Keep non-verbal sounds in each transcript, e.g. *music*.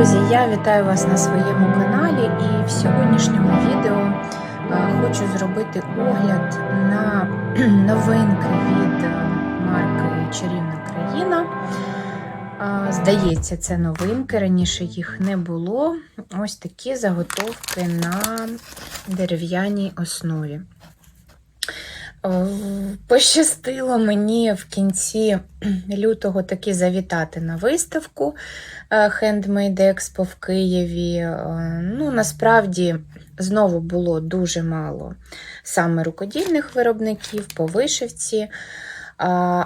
Друзі, я вітаю вас на своєму каналі і в сьогоднішньому відео е, хочу зробити огляд на *clears throat* новинки від е, марки Чарівна країна. Е, Здається, це новинки, раніше їх не було. Ось такі заготовки на дерев'яній основі. Е, Пощастило мені в кінці *clears throat* лютого таки завітати на виставку е, Handmade Expo в Києві. Е, Ну, насправді, знову було дуже мало саме рукодільних виробників по вишивці.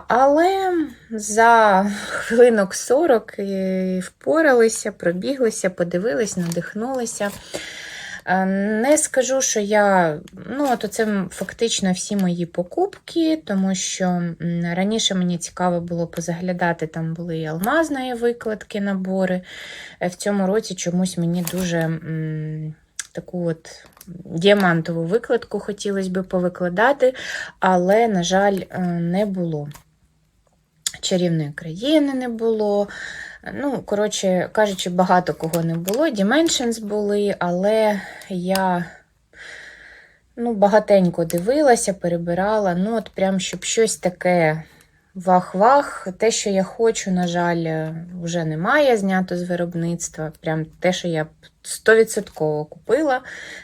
Але за *laughs* хвилинок 40 впоралися, пробіглися, подивились, надихнулися. Е, Не скажу, що я. Ну, от це фактично всі мої покупки, тому що раніше мені цікаво було позаглядати, там були і алмазної викладки, набори. Е, В цьому році чомусь мені дуже таку от діамантову викладку хотілося би повикладати, але, на жаль, е, не було. Чарівної країни не було. Ну, коротше кажучи, багато кого не було. Dimensions були, але я ну, багатенько дивилася, перебирала. Ну, от прям, щоб щось таке вах-вах. Те, що я хочу, на жаль, вже немає знято з виробництва. Прям те, що я 100% купила,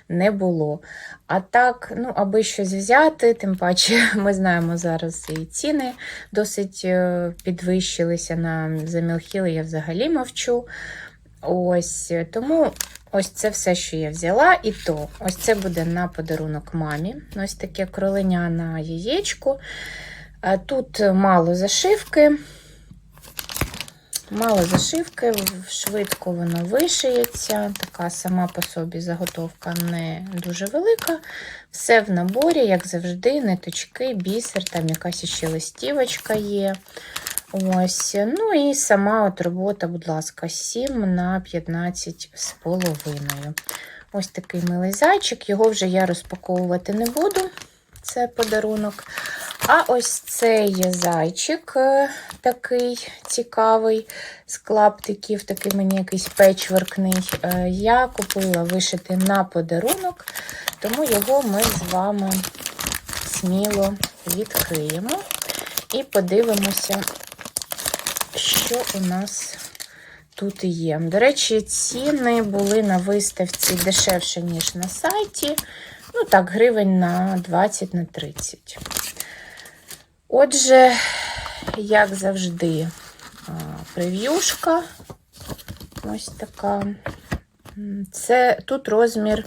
не було. А так, ну, аби щось взяти, тим паче *laughs* ми знаємо зараз і ціни досить е, підвищилися на замілхіли, я взагалі мовчу. Ось тому ось це все, що я взяла. І то ось це буде на подарунок мамі. Ось таке кроленя на яєчку. Тут мало зашивки. Мало зашивки, швидко воно вишиється. Така сама по собі заготовка не дуже велика. Все в наборі, як завжди, ниточки, бісер, там якась ще листівочка є. Ось. Ну і сама от робота, будь ласка, 7 на 15 з половиною. Ось такий милий зайчик, його вже я розпаковувати не буду. Це подарунок. А ось цей зайчик е, такий цікавий, з клаптиків, такий мені якийсь печворкний. е, Я купила вишити на подарунок, тому його ми з вами сміло відкриємо і подивимося, що у нас тут є. До речі, ціни були на виставці дешевше, ніж на сайті. Ну, так, гривень на 20 на 30. Отже, як завжди, прев'юшка. Ось така. Це тут розмір,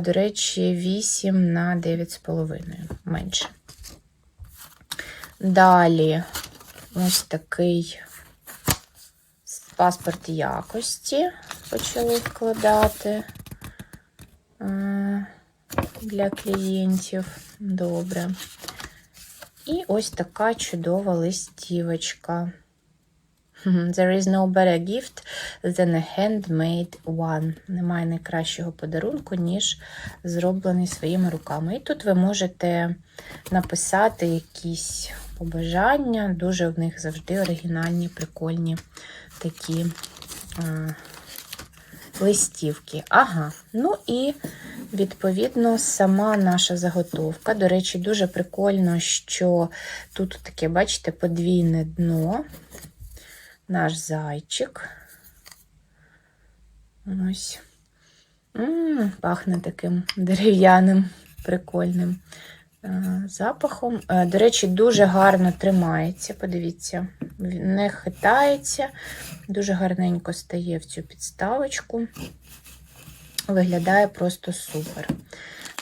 до речі, 8 на 9,5 менше. Далі ось такий паспорт якості почали вкладати для клієнтів. Добре. І ось така чудова листівочка. *laughs* There is no better gift than a handmade one. Немає найкращого подарунку, ніж зроблений своїми руками. І тут ви можете написати якісь побажання. Дуже в них завжди оригінальні, прикольні такі а, листівки. Ага, ну і Відповідно, сама наша заготовка. До речі, дуже прикольно, що тут таке, бачите, подвійне дно, наш зайчик. Ось. М -м, пахне таким дерев'яним, прикольним е запахом. Е до речі, дуже гарно тримається. Подивіться, не хитається, дуже гарненько стає в цю підставочку. Виглядає просто супер.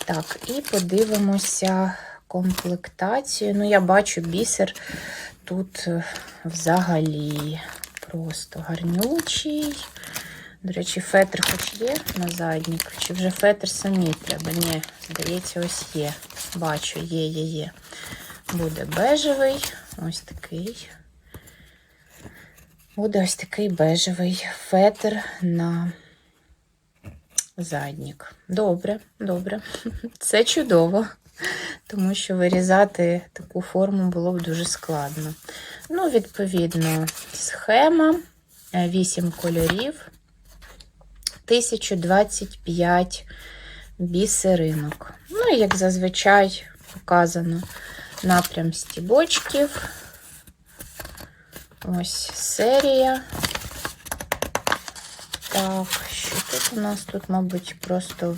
Так, і подивимося комплектацію. Ну, я бачу бісер тут е, взагалі просто гарнючий. До речі, фетр хоч є на заднік, чи вже фетр самі треба? Ні, здається, ось є. Бачу, є, є, є. Буде бежевий, ось такий. Буде ось такий бежевий фетр на заднік. Добре, добре. *laughs* Це чудово, тому що вирізати таку форму було б дуже складно. Ну, відповідно, схема, 8 кольорів. 1025 бісеринок. Ну, і як зазвичай показано напрям стібочків. Ось серія. Так, тут у нас? Тут, мабуть, просто.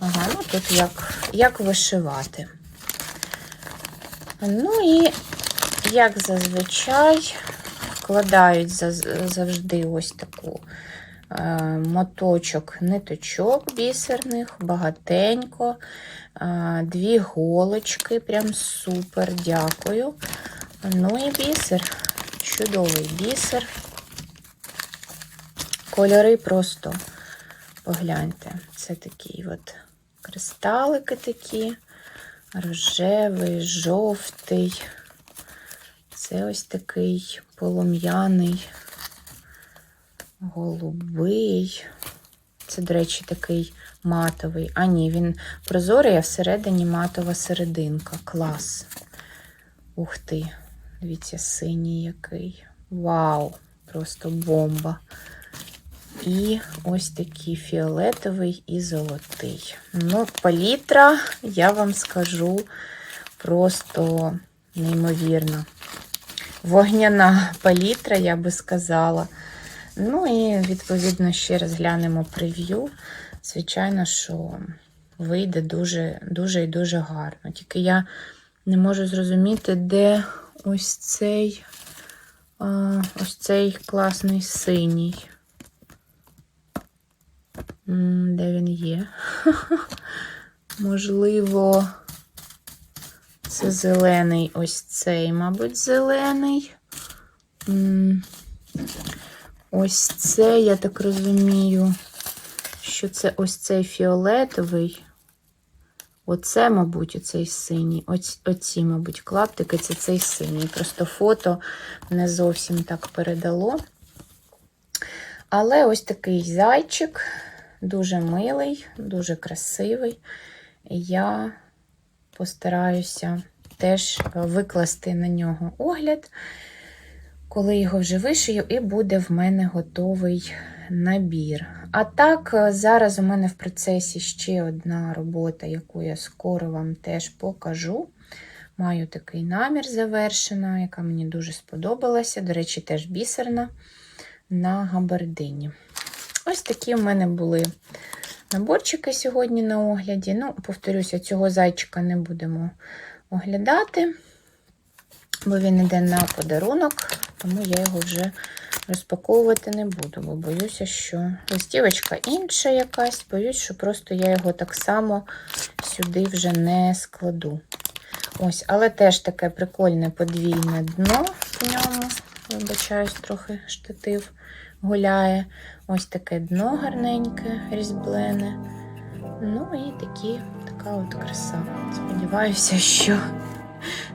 Ага, ну тут як, як вишивати. Ну і, як зазвичай, вкладають завжди ось таку е, моточок ниточок бісерних, багатенько. Е, Дві голочки, прям супер, дякую. Ну і бісер, чудовий бісер. Кольори просто погляньте. Це такі от кристалики такі, рожевий, жовтий. Це ось такий полум'яний, голубий. Це, до речі, такий матовий. А ні, він прозорий, а всередині матова серединка. Клас. Ух ти. Дивіться, синій який. Вау! Просто бомба. І ось такий фіолетовий і золотий. Ну, палітра, я вам скажу, просто неймовірна. Вогняна палітра, я би сказала. Ну і, відповідно, ще раз глянемо прев'ю. Звичайно, що вийде дуже, дуже і дуже гарно. Тільки я не можу зрозуміти, де ось цей, ось цей класний синій. Де він є? *laughs* Можливо, це зелений ось цей, мабуть, зелений. Ось це, я так розумію, що це ось цей фіолетовий. Оце, мабуть, оцей синій. Оць, оці, мабуть, клаптики це цей синій. Просто фото не зовсім так передало. Але ось такий зайчик, дуже милий, дуже красивий. Я постараюся теж викласти на нього огляд, коли його вже вишию, і буде в мене готовий набір. А так, зараз у мене в процесі ще одна робота, яку я скоро вам теж покажу. Маю такий намір завершена, яка мені дуже сподобалася. До речі, теж бісерна на габардині. Ось такі в мене були наборчики сьогодні на огляді. Ну, повторюся, цього зайчика не будемо оглядати, бо він іде на подарунок, тому я його вже розпаковувати не буду, бо боюся, що листівочка інша якась, боюсь, що просто я його так само сюди вже не складу. Ось, але теж таке прикольне подвійне дно в ньому. Вибачаюсь, трохи штатив гуляє. Ось таке дно гарненьке, різьблене. Ну і такі, така от краса. Сподіваюся, що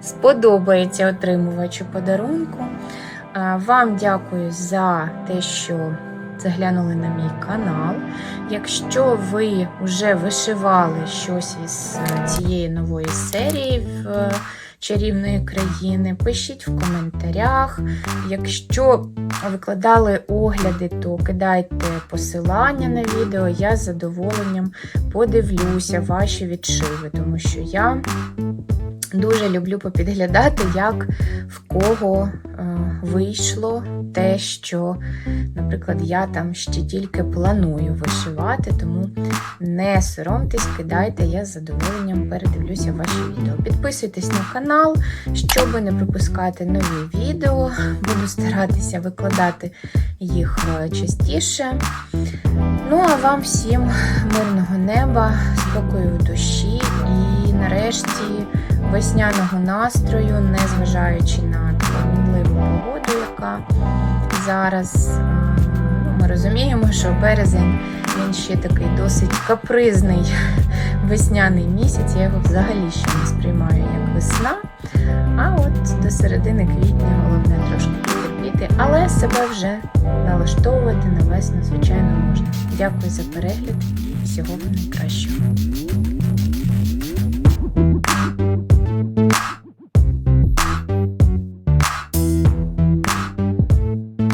сподобається отримувачу подарунку. Вам дякую за те, що заглянули на мій канал. Якщо ви вже вишивали щось із е, цієї нової серії в чарівної країни, пишіть в коментарях. Якщо викладали огляди, то кидайте посилання на відео. Я з задоволенням подивлюся ваші відшиви, тому що я дуже люблю попідглядати, як в кого е, вийшло те, що, наприклад, я там ще тільки планую вишивати, тому не соромтесь, кидайте, я з задоволенням передивлюся ваші відео. Підписуйтесь на канал, щоб не пропускати нові відео. Буду старатися викладати їх е, частіше. Ну, а вам всім мирного неба, спокою в душі весняного настрою, незважаючи на мінливу погоду, яка зараз ну, ми розуміємо, що березень він ще такий досить капризний весняний місяць. Я його взагалі ще не сприймаю як весна. А от до середини квітня головне трошки потерпіти, але себе вже налаштовувати на весну, звичайно, можна. Дякую за перегляд. Всього вам найкращого.